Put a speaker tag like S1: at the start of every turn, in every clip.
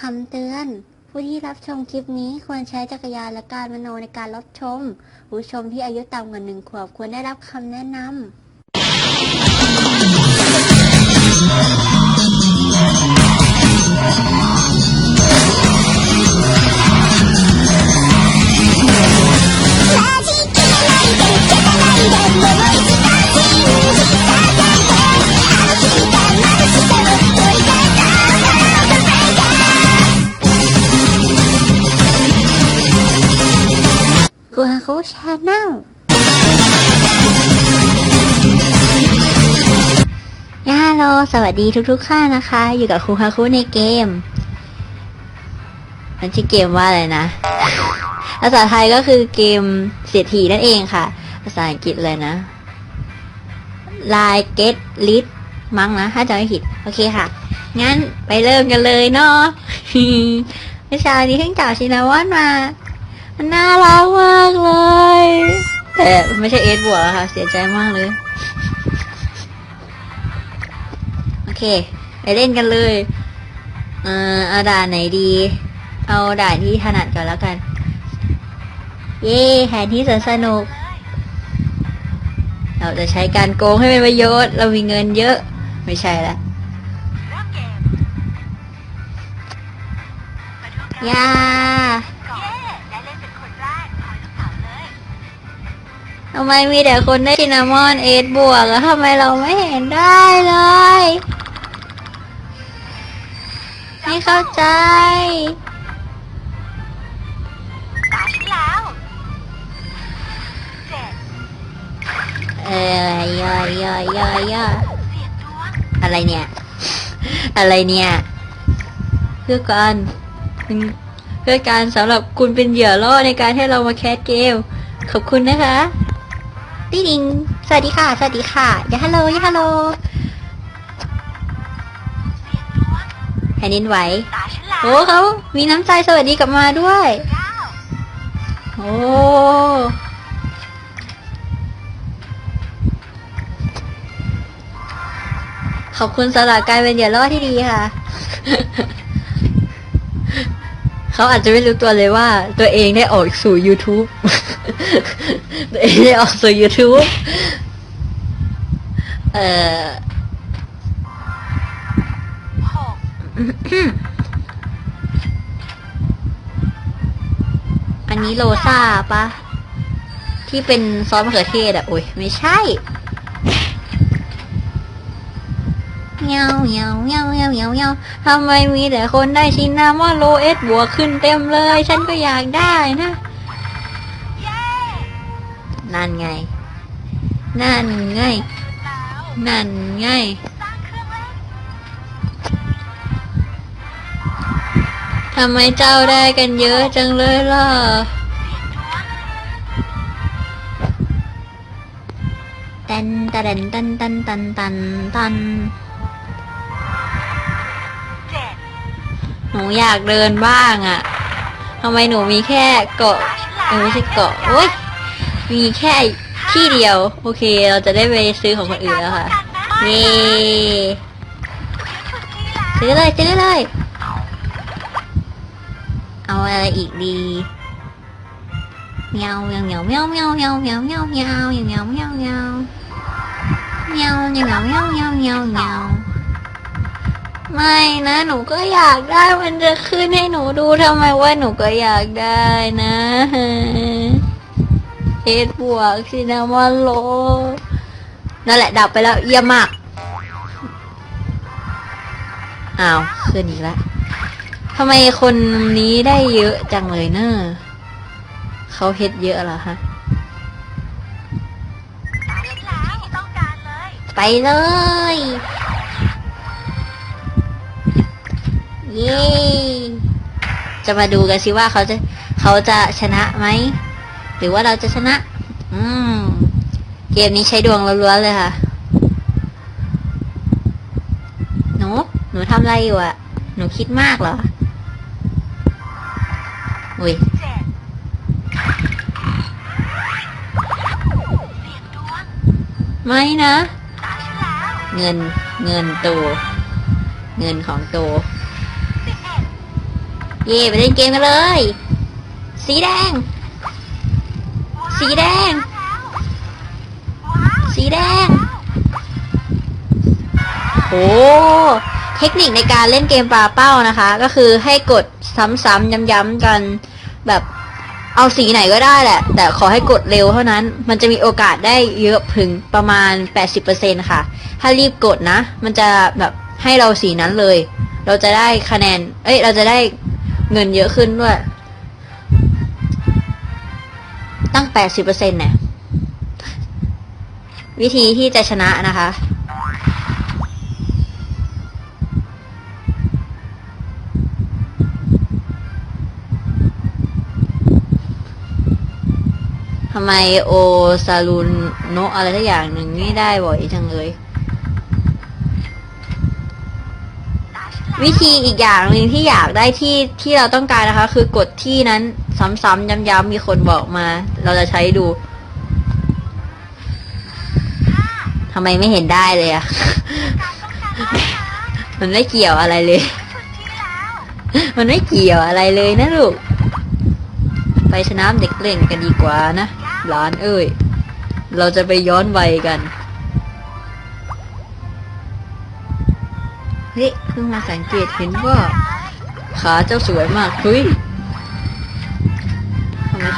S1: คำเตือน ผู้ที่รับชมคลิปนี้ควรใช้จักรยานและการมโนในการรับชม ผู้ชมที่อายุต่ำกว่าหนึ่งขวบควรได้รับคำแนะนำ ชาแนลฮัลโหลสวัสดีทุกๆท่านนะคะ อยู่กับครูฮาคุในเกม มันชื่อเกมว่าอะไรนะ ภาษาไทยก็คือเกมเสียทีนั่นเองค่ะ ภาษาอังกฤษเลยนะ Line Get Lit มั้งนะ ถ้าจำไม่ผิด โอเคค่ะ งั้นไปเริ่มกันเลยเนาะวิชานี้เพิ่งจับชินาวอนมา มันน่ารักมากเลยแต่ไม่ใช่เอสบวกอะค่ะ เสียใจมากเลย โอเค ไปเล่นกันเลย เอ่อเอาด่านไหนดี เอาด่านที่ถนัดก่อนแล้วกัน เย้แผนที่สนสนุก เราจะใช้การโกงให้เป็นประโยชน์ เรามีเงินเยอะ ไม่ใช่ละ
S2: ย่าดูกัน
S1: ยา
S2: ก่อนเย้และเล่นเป็นคนแรกถอยลูกเต๋าเลย
S1: ทำไมมีแต่คนได้ซินนามอนเอสบวกแล้วทำไมเราไม่เห็นได้เลย ไม่เข้าใจ
S2: ตาฉันแล้วเจ็ด
S1: เอ้ยย่อยย่อยย่อยย่อย
S2: เสียงดวง
S1: อะไรเนี่ย อะไรเนี่ย เพื่อการเพื่อการสำหรับคุณเป็นเหยื่อล่อในการให้เรามาแคสเกม ขอบคุณนะคะ ติ๊งดิงสวัสดีค่ะ สวัสดีค่ะย่าฮัลโหลย่าฮัลโหลแผ่นดินไหว
S2: ตาฉันแล้ว
S1: โอ้เขามีน้ำใจสวัสดีกลับมาด้วย โอ้ขอบคุณสำหรับการเป็นเหยื่อล่อที่ดีค่ะ เขาอาจจะไม่รู้ตัวเลยว่าตัวเองได้ออกสู่ YouTube ตัวเองได้ออกสู่ YouTube เอ่ออันนี้โลซาปะที่เป็นซอสมะเขือเทศอะโอ้ยไม่ใช่เงี้ยวเงี้ยวเงี้ยวเงี้ยวเงี้ยวเงี้ยวทำไมมีแต่คนได้ชินนามอนโลเอสบวกขึ้นเต็มเลย ฉันก็อยากได้นะ นั่นไง นั่นไง นั่นไง ทำไมเจ้าได้กันเยอะจังเลยล่ะ
S2: เสียงดวง
S1: ตันตันตันตันตันตันตันหนูอยากเดินบ้างอะทำไมหนูมีแค่เกาะไม่ใช่เกาะโอ๊ย มีแค่ที่เดียว โอเค เราจะได้ไปซื้อของคนอื่นแล้วค่ะเย้
S2: ฝึกที่แล้ว
S1: ซื้อเลยซื้อเลย เอาอะไรอีกดีเมียวเมียวเมียวเมียวเมียวเมียวเมียวเมียวเมียวเมียวเมียวเมียวเมียวเมียวเมียวเมียวเมียวเมียวเมียวไม่นะหนูก็อยากได้มันจะขึ้นให้หนูดูทำไมว่าหนูก็อยากได้นะ เอ็ดบวกซินามอนโลนั่นแหละดับไปแล้วเยี่ยมมาก อ้าวขึ้นอีกแล้วทำไมคนนี้ได้เยอะจังเลยเนอะเขาเฮ็ดเยอะเหรอฮะ
S2: ตาฉันแล้วต้องการเลย
S1: ไปเลย เย้ จะมาดูกันสิว่าเขาจะเขาจะชนะไหม รือว่าเราจะชนะ อืม เกมนี้ใช้ดวงล้วนๆเลยค่ะ หนู หนูทำอะไรอยู่อะหนูคิดมากเหรอ อุ้ยไม่นะ เงิน เงินตัวเงินของตัว
S2: เอ็ด
S1: เย่ไปเล่นเกมกันเลย สีแดง สีแดง สีแดง โอ้เทคนิคในการเล่นเกมปลาเป้านะคะ ก็คือให้กดซ้ำๆย้ำๆกันแบบเอาสีไหนก็ได้แหละ แต่ขอให้กดเร็วเท่านั้น มันจะมีโอกาสได้เยอะถึงประมาณ 80%ค่ะ ถ้ารีบกดนะ มันจะแบบให้เราสีนั้นเลย เราจะได้คะแนน เอ้ย เราจะได้เงินเยอะขึ้นด้วย ตั้ง 80%เนี่ยวิธีที่จะชนะนะคะ ทำไมโอซาลูนโนอะไรทักอย่างหนึ่งนี่ได้บ่อยจังเลย วิธีอีกอย่างหนึ่งที่อยากได้ที่ที่เราต้องการนะคะ คือกดที่นั้น ซ้ำๆย้ำๆมีคนบอกมา เราจะใช้ดูทำไมไม่เห็นได้เลยอะมันไม่เกี่ยวอะไรเลย มันไม่เกี่ยวอะไรเลยนะลูก ไปสนามเด็กเล่นกันดีกว่านะ หลานเอ้ย เราจะไปย้อนวัยกัน เฮ้ยเพิ่งมาสังเกตเห็นว่า ขาเจ้าสวยมาก เฮ้ย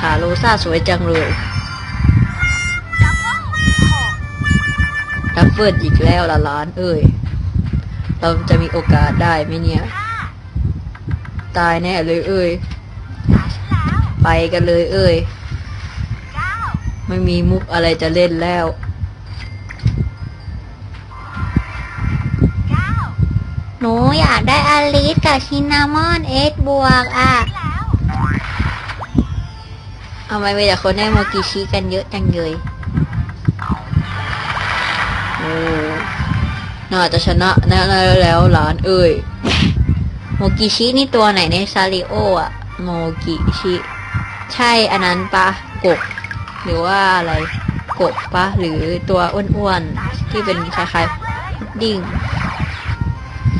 S1: ทำไมขาโรซ่าสวยจังเลยดับเบิลอีกแล้วละหลาน เอ้ย เราจะมีโอกาสได้ไหมเนี่ย ตายแน่เลยเอ้ย ไปกันเลยเอ้ย ไม่มีมุกอะไรจะเล่นแล้วหนูอยากได้อลิสกับชินามอนเอสบวกอะำไมมีแต่คนได้โมกิชิกันเยอะจังเลยโอ้น่าจะชนะแน่ๆแล้วหลานเอ้ย โมกิชินี่ตัวไหนในซาริโออะโมกิชิ ใช่อันนั้นปะกบ หรือว่าอะไรกบปะหรือตัวอ้วนๆที่เป็นคล้ายๆดิ่ง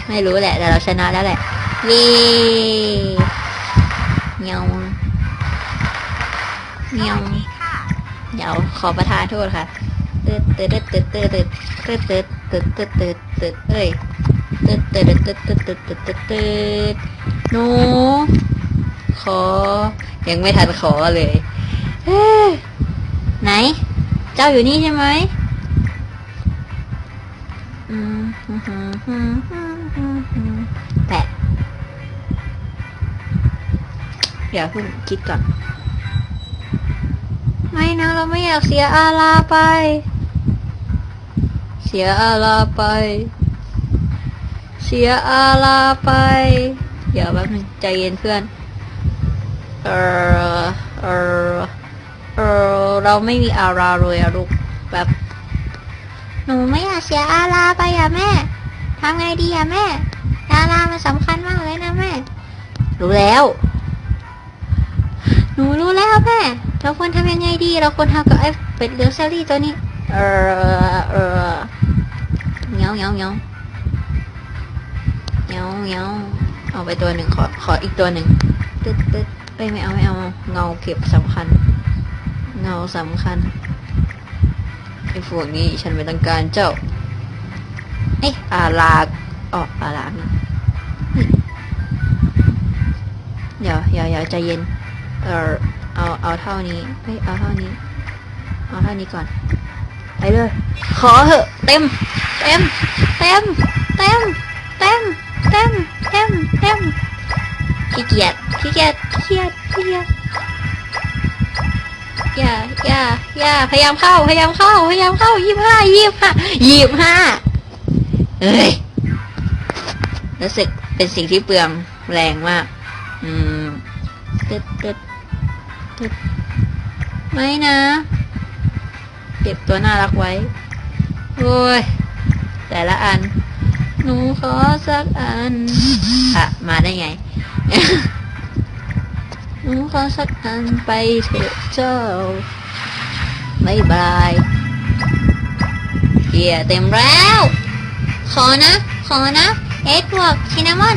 S1: ไม่รู้แหละ แต่เราชนะแล้วแหละเย้เงียว เงียวเดี๋ยวขอประทานโทษค่ะตึ๊ดตึ๊ดตึ๊ดตึ๊ดตึ๊ดตึ๊ดตึ๊ดตึ๊ดตึ๊ดตึ๊ดตึ๊ดเอ้ยตึ๊ดตึ๊ดตึ๊ดตึ๊ดตึ๊ดตึ๊ดตึ๊ดตึ๊ดหนูขอ ยังไม่ทันขอเลยไหน เจ้าอยู่นี่ใช่ไหมอืมแปะเดี๋ยวเพิ่งคิดก่อน ไม่นะเราไม่อยากเสียอาลาไป เสียอาลาไป เสียอาลาไป เดี๋ยวแป๊บนึงใจเย็นเพื่อน เออเออเออเราไม่มีอาราเลยอะลูกแบบหนูไม่อยากเสียอาราไปอะแม่ทำไงดีอะแม่อารามันสำคัญมากเลยนะแม่ รู้แล้ว หนูรู้แล้วแม่ เราควรทำยังไงดี เราควรทำกับไอ้เป็ดเหลืองเซรี่ตัวนี้ เออเออเงี้ยวเงี้ยวเงี้ยวเงี้ยวเงี้ยวเอาไปตัวหนึ่งขอขออีกตัวหนึ่งตึ๊ดตึ๊ดเอ้ยไม่เอาไม่เอาเงาเก็บสำคัญ เงาสำคัญไอ้พวกนี้ฉันไม่ต้องการเจ้าเอ๊ะอาลากออกอาลากเดี๋ยวเดี๋ยวเดี๋ยวใจเย็น เออ เอาเอาเท่านี้เฮ้ยเอาเท่านี้ เอาเท่านี้ก่อน ไปเลย ขอเหอะเต็ม เต็ม เต็ม เต็ม เต็ม เต็ม เต็ม เต็มขี้เกียจขี้เกียจขี้เกียจขี้เกียจอย่าอย่าอย่าพยายามเข้า พยายามเข้า พยายามเข้ายี่สิบห้ายี่สิบห้ายี่สิบห้าเอ้ยรู้สึกเป็นสิ่งที่เปลืองแรงมาก อืมตึ๊ดตึ๊ด ตึ๊ดไม่นะ เก็บตัวน่ารักไว้ โอ้ย แต่ละอัน หนูขอสักอันอะมาได้ไง หนูขอสักอันไปเถอะเจ้าบายบายเกียร์เต็มแล้ว ขอนะ ขอนะ เอ็ดพวกชินามอน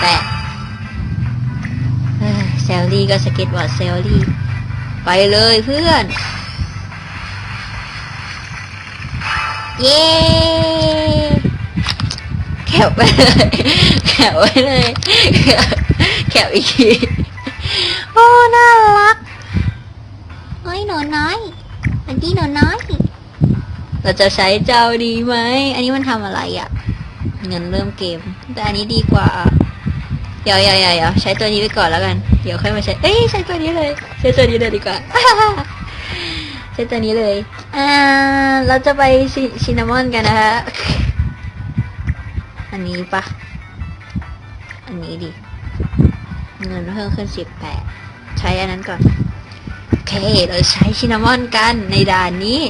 S1: แปะ ลลี่ก็สเก็ตบอร์ดเซลลี่ ไปเลยเพื่อน เย้แคบไปเลยแคบไว้เลยแคบอีกทีโอ้น่ารักเฮ้ยหนูน้อยสวัสดีหนูน้อย เราจะใช้เจ้าดีไหม อันนี้มันทำอะไรอะ่ะเงินเริ่มเกม แต่อันนี้ดีกว่า เดี๋ยวเดี๋ยวเดี๋ยวใช้ตัวนี้ไปก่อนแล้วกัน เดี๋ยวค่อยมาใช้ เอ้ยใช้ตัวนี้เลย ใช้ตัวนี้เลยดีกว่า ใช้ตัวนี้เลย อ่า เราจะไปชิชินามอนกันนะคะ อันนี้ปะ อันนี้ดิ เงินเพิ่มขึ้นสิบแปด ใช้อันนั้นก่อน โอเค เราใช้ชินามอนกันในด่านนี้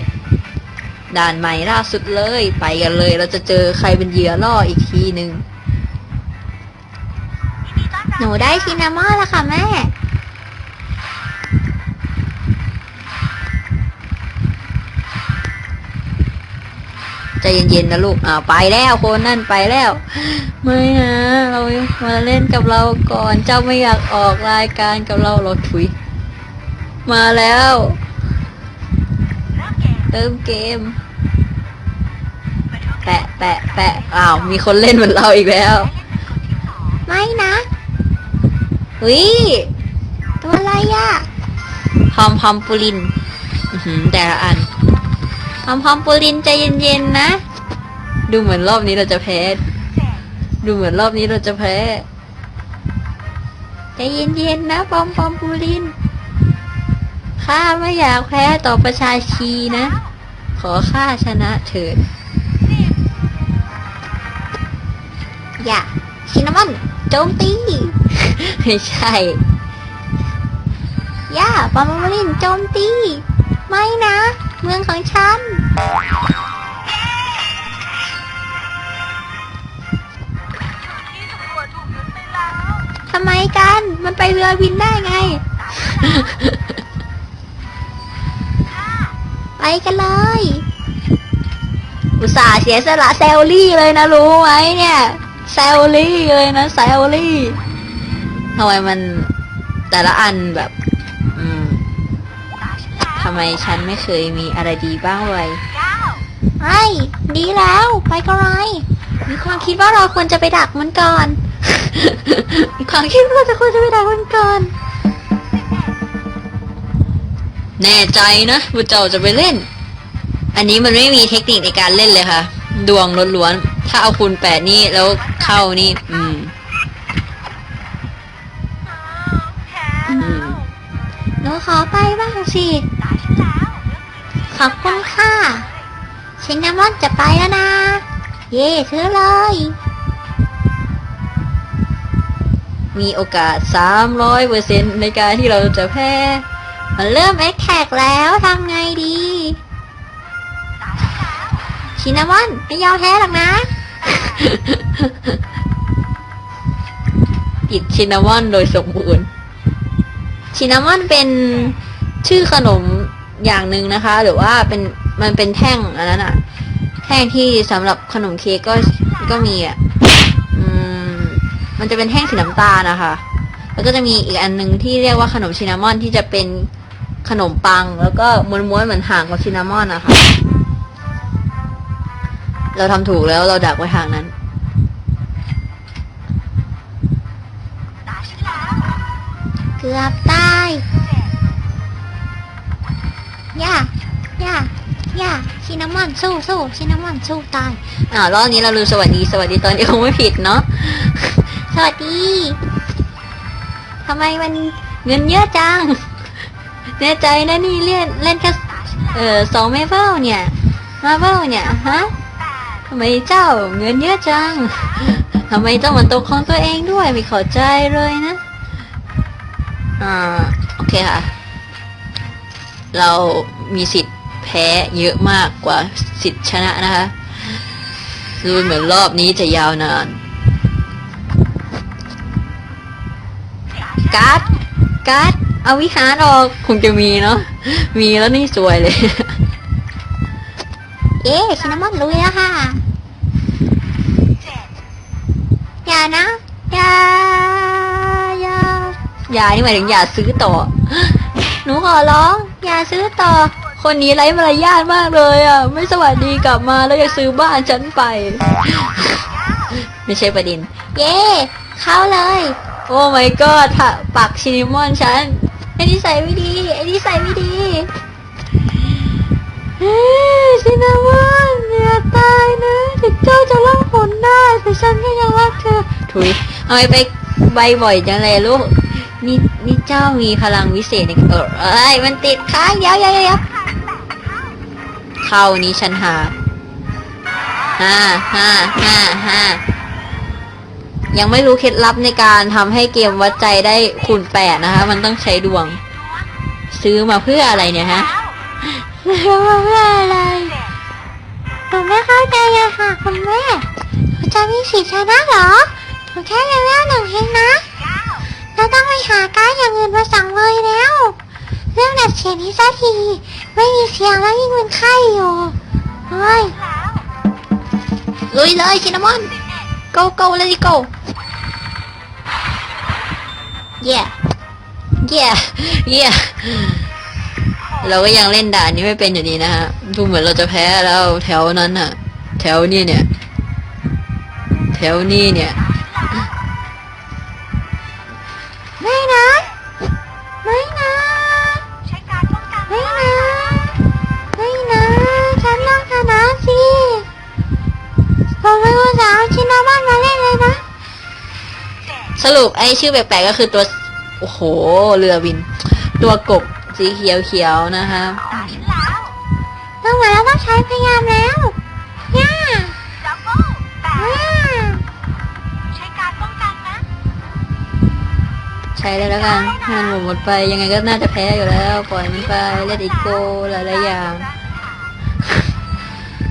S1: ด่านใหม่ล่าสุดเลย ไปกันเลย เราจะเจอใครเป็นเหยื่อล่ออีกทีหนึ่ง หนูได้ชินามอแล้วค่ะแม่ ใจเย็นๆนะลูกอ่าไปแล้วคนนั่นไปแล้ว ไม่นะเรามาเล่นกับเราก่อน เจ้าไม่อยากออกรายการกับเราเราถุย มาแล้ว
S2: เริ่มเกม
S1: แปะแปะแปะอ้าว มีคนเล่นเหมือนเราอีกแล้ว
S2: ได้เล่นเป็นคนที่ส อง
S1: ไม่นะวิตัวอะไรอะพอมพอมปูลินอื้อหือแต่ละอันพอมพอมปูลินใจเย็นๆนะ ดูเหมือนรอบนี้เราจะแพ้
S2: เจ็ด
S1: ดูเหมือนรอบนี้เราจะแพ้ ใจเย็นๆนะปอมปอมปูลิน ข้าไม่อยากแพ้ต่อประชาชีนะ ขอข้าชนะเถิด
S2: สิบ
S1: อย่าชินามอน โจมตี ไม่ใช่ ย่าปอมปูลินโจมตี ไม่นะ เมืองของฉัน
S2: จุดที่สำรวจถูกยึดไปแล้ว
S1: ทำไมกัน มันไปเรือบินได้ไง
S2: ห้า
S1: ไปกันเลย อุตส่าห์เสียสละเซลลี่เลยนะรู้ไหมเนี่ย เซลลี่เลยนะเซลลี่ทำไมมันแต่ละอันแบบอืม
S2: ตาฉันแล้ว
S1: ทำไมฉันไม่เคยมีอะไรดีบ้างเลย
S2: เก้า
S1: ไอ้ดีแล้ว ไปก็ไรมีความคิดว่าเราควรจะไปดักมันก่อนมีความคิดว่าเราจะควรจะไปดักมันก่อน แน่ใจนะว่าเจ้าจะไปเล่น อันนี้มันไม่มีเทคนิคในการเล่นเลยค่ะ ดวงล้วนๆ ถ้าเอาคูณแปดนี่แล้วเข้านี่ อืม
S2: แพ้
S1: อืม หนูขอไปบ้างสิ
S2: ตาฉันแล้ว
S1: ขอบคุณค่ะ ชินนามอนจะไปแล้วนะ เย่ซื้อเลย มีโอกาส 300เปอร์เซ็นในการที่เราจะแพ้ มันเริ่มแอคแท็กแล้วทำไงดี
S2: ตาฉันแล้ว
S1: ชินนามอนไม่ยอมแพ้หรอกนะกิดชินนามอนโดยสมบูรณ์ ชินนามอนเป็นชื่อขนมอย่างหนึ่งนะคะ หรือว่าเป็นมันเป็นแท่งอันนั้นอะแท่งที่สำหรับขนมเค้กก็ก็มีอะอืมมันจะเป็นแท่งสีน้ำตาลนะคะ แล้วก็จะมีอีกอันหนึ่งที่เรียกว่าขนมชินนามอนที่จะเป็นขนมปัง แล้วก็ม้วนๆเหมือนห่างกับชินนามอนนะคะ เราทำถูกแล้วเราดักไว้ทางนั้น
S2: ตาฉันแล้ว
S1: เกือบตาย
S2: เจ็ด
S1: ย่าย่าย่าชินนามอนสู้สู้ชินนามอนสู้ตายอ่ารอบนี้เราลืมสวัสดีสวัสดีตอนนี้คงไม่ผิดเนาะ สวัสดีทำไมมันเงินเยอะจังแน่ใจนะนี่เล่นเล่นแค่
S2: ตาฉันแล้ว
S1: เออสองเมเปิลเนี่ยมาเปิลเนี่ยฮะ
S2: แปด
S1: ทำไมเจ้าเงินเยอะจังทำไมต้องมาตกของตัวเองด้วยไม่ข้าใจเลยนะ อ่า โอเคค่ะ เรามีสิทธิ์แพ้เยอะมากกว่าสิทธิ์ชนะนะคะดูเหมือนรอบนี้จะยาวนาน การ์ด การ์ด เอาวิหารออกคงจะมีเนาะ มีแล้วนี่สวยเลย เย้ชินนามอนลุยแล้วค่ะ
S2: เจ็ด
S1: อย่าอย่านี่หมายถึงอย่าซื้อต่อ หนูขอร้องอย่าซื้อต่อ คนนี้ไร้มารยาทมากเลยอะ ไม่สวัสดีกลับมาแล้วจะซื้อบ้านฉันไป ไม่ใช่ประเด็น เย้เข้าเลย โอ้ my god ปักชินิมอนฉันไอ้นี่ใส่ไม่ดีไอ้นี่ใส่ไม่ดี เฮ้ชินามอนอย่าตายนะถึงเจ้าจะล่องหนได้แต่ฉันก็ยังรักเธอ ถุยทำไมไปใบบ่อยจังเลยลูก นี่นี่เจ้ามีพลังวิเศษในเออเอ้มันติดค้างเดี๋ยวเดี๋ยวเดี๋ยวเข้านี้ฉันหาห้าห้าห้าห้ายังไม่รู้เคล็ดลับในการทำให้เกมวัดใจได้คูณแปดนะคะ มันต้องใช้ดวง ซื้อมาเพื่ออะไรเนี่ยฮะ ซื้อมาเพื่ออะไร
S2: หนูไม่เข้าใจอะค่ะคุณแม่หนูจะมีสิทธิ์ชนะเหรอหนูแค่เลเวลหนึ่งเองนะเราต้องไปหาการ์ดอย่างอื่นมาสั่งเลยแล้ว เรื่องดัดเสียงนี้สักที ไม่มีเสียงแล้วยิ่งเป็นไข้อยู่เฮ้ย
S1: ลุยเลยชินามอน go go let it go yeah yeah yeah เราก็ยังเล่นด่านนี้ไม่เป็นอยู่ดีนะฮะ ดูเหมือนเราจะแพ้แล้วแถวนั้นน่ะแถวนี้เนี่ย แถวนี้เนี่ย
S2: ไม่นะไม่นะไม่นะไม่นะฉันต้องชนะสิผมไม่รู้จะเอาชินาบ้านมาเล่นเลยนะ
S1: สรุปไอ้ชื่อแปลกๆก็คือตัว โอ้โห เรือบิน ตัวกบ สีเขียวๆนะคะ
S2: เราเหมือนเราต้องใช้พยายามแล้วย่า
S3: ดับเบิลแป
S2: ย่า
S3: ดใช้การป้องกันนะ
S1: ใช้เลยแล้วกันให้มันหมดหมดไปยังไงก็น่าจะแพ้อยู่แล้ว ปล่อยมันไปเลดอีโกหลายๆอย่าง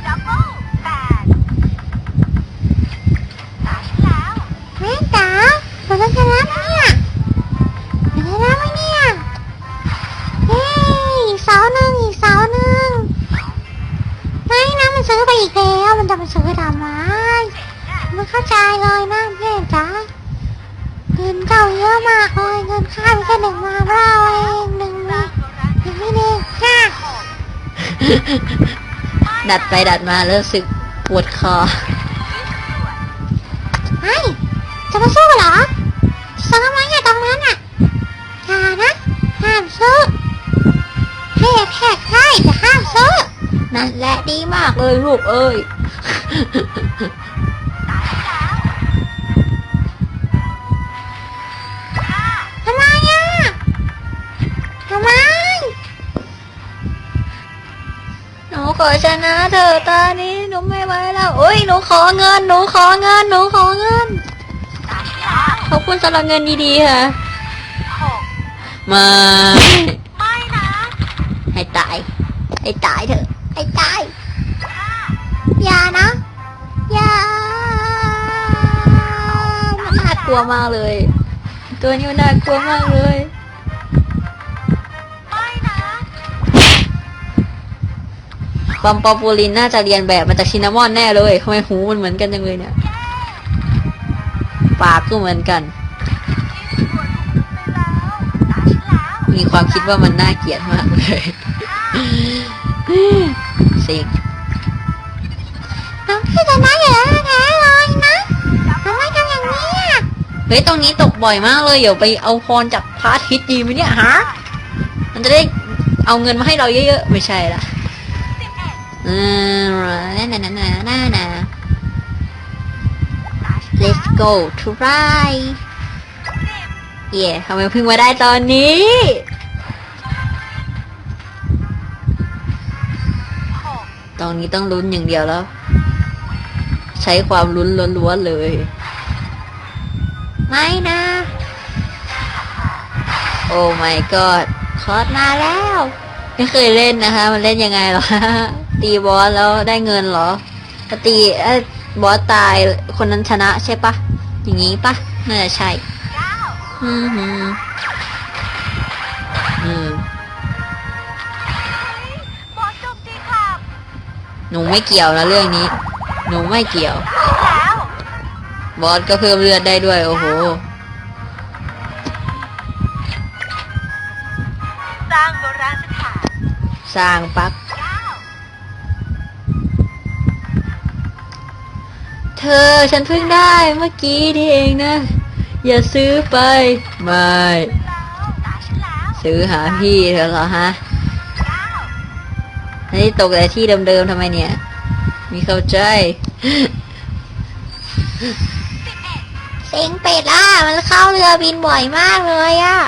S3: ดับเบิลแปดตายแล้ว
S2: แม่จ๋าเราจะชนะไหมเนี่ย ซื้อไปอีกแล้วมันจะไปซื้อทำไมไม่เข้าใจเลยนะแม่จ๋าเงินเก่าเยอะมากเลยเงินค่าแค่หนึ่งมาเราเองหนึ่งมีหนึ่งไม่เองห้า
S1: ดัดไปดัดมาแล้วรู้สึกปวดคอ
S2: ไอ้จะมาสู้เหรอซื้อไหมอะตรงนั้นอะอย่านะห้ามซื้อให้แท็กได้แต่ห้ามซื้อ
S1: นั่นแหละดีมากเลยลูกเอ้ย
S2: ทำไมอะทำไม
S1: หนูขอชนะเถอะตานี้หนูไม่ไหวแล้วโอ้ยหนูขอเงินหนูขอเงินหนูขอเงิน
S3: ตายแล้ว
S1: ขอบคุณสำหรับเงินดีๆค่ะ
S3: หก
S1: มา
S3: ไม่นะ
S1: ให้ตาย ให้ตายเถอะ ให้ตาย
S3: ห้า
S2: อย่านะ อย่า
S1: มันน่ากลัวมากเลย ตัวนี้มันน่ากลัวมากเลย
S3: ไม่นะ
S1: ปอมปอมปูลินน่าจะเรียนแบบมาจากชินามอนแน่เลยทำไมหูมันเหมือนกันจังเลยเนี่ย ปากก็เหมือนกัน
S3: ที่สวนไปแล้วตายแล้ว
S1: มีความคิดว่ามันน่าเกลียดมากเลย สิ
S2: น้องพี่จะน่าอยู่แล้แท้เลยนะทำไมทำอย่างนี้อะ
S1: เฮ้ยตรงนี้ตกบ่อยมากเลยเดี๋ยวไปเอาพรจากพระอาทิตย์ดีไหมเนี่ยฮะมันจะได้เอาเงินมาให้เราเยอะๆไม่ใช่ละ
S3: เอ็ด
S1: อืมน่าน่าน่าน่าน่าน่า let's go try
S3: สิบ
S1: เย่ทำไมเพิ่งมาได้ตอนนี้ ตรงนี้ต้องลุ้นอย่างเดียวแล้ว ใช้ความลุ้นล้วนๆเลย ไม่นะ โอ้ my god คอสมาแล้ว ไม่เคยเล่นนะคะ มันเล่นยังไงหรอ ตีบอสแล้วได้เงินหรอตีบอสตายคนนั้นชนะใช่ปะอย่างนี้ปะน่าจะใช่ อือ หนูไม่เกี่ยวนะเรื่องนี้ หนูไม่เกี่ยว บอสก็เพิ่มเลือดได้ด้วย โอ้โหสร้างโบราณสถานสร้างปั๊บเธอฉันเพิ่งได้เมื่อกี้นี่เองนะ อย่าซื้อไป ไม่ ซื้อหาพี่เธอเหรอฮะ อันนี้ตกแต่ที่เดิมๆทำไมเนี่ย มีเข้าใจ
S2: เซ็งเป็ดอะ มันเข้าเรือบินบ่อยมากเลยอะ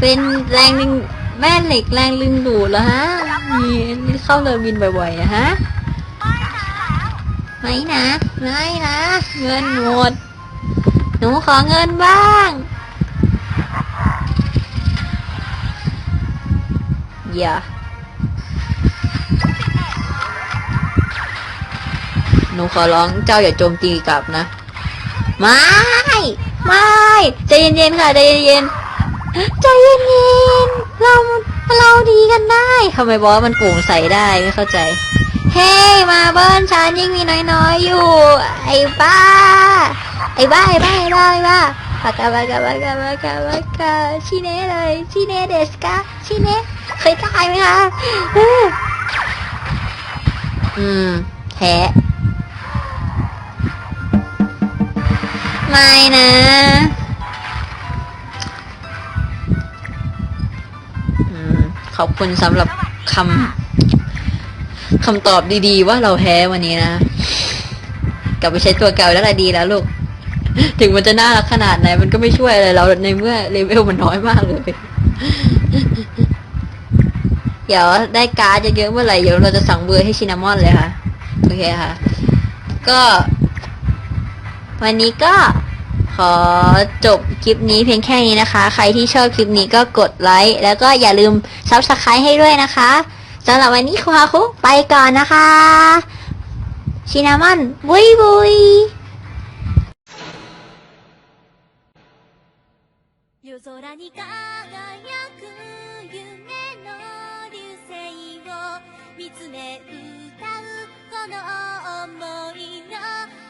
S1: เป็นแรงดึงแม่เหล็กแรงลึงดูดเหรอฮะมีเข้าเรือบินบ่อยๆนะฮะ
S2: ไม่นะไม่นะ
S1: เงินหมด หนูขอเงินบ้างอย่า หนูขอร้องเจ้าอย่าโจมตีกลับนะ ไม่ ไม่ใจเย็นๆค่ะใจเย็นๆใจเย็นๆเราเราดีกันได้ทำไมบอสมันโปร่งใสได้ไม่เข้าใจ เฮ้มาเบิ้ลฉันยังมีน้อยๆอยู่ ไอ้บ้า ไอ้บ้าไอ้บ้าไอ้บ้าไอ้บ้าปากกาปากกาปากกาปากกาปากกาชิเน่เลยชิเน่เดสกาชิเน่เคยตายไหมคะอืมอืมแพ้ ไม่นะ ขอบคุณสำหรับคำคำตอบดีๆ ว่าเราแพ้วันนี้นะ กลับไปใช้ตัวเก่าแล้วละดีแล้วลูก ถึงมันจะน่ารักขนาดไหน มันก็ไม่ช่วยอะไรเราในเมื่อเลเวลมันน้อยมากเลยเดี๋ยวได้การ์ดเยอะๆเมื่อไหร่เดี๋ยวเราจะสั่งเบอร์ให้ชินามอนเลยค่ะ โอเคค่ะ ก็ วันนี้ก็ ขอจบคลิปนี้เพียงแค่นี้นะคะ ใครที่ชอบคลิปนี้ก็กดไลค์แล้วก็อย่าลืมซับสไครต์ให้ด้วยนะคะสำหรับวันนี้ครูฮาคุไปก่อนนะคะชินามอนบุยบุย
S3: 夜空に輝
S1: く夢の流星を見つめ歌うこの想いの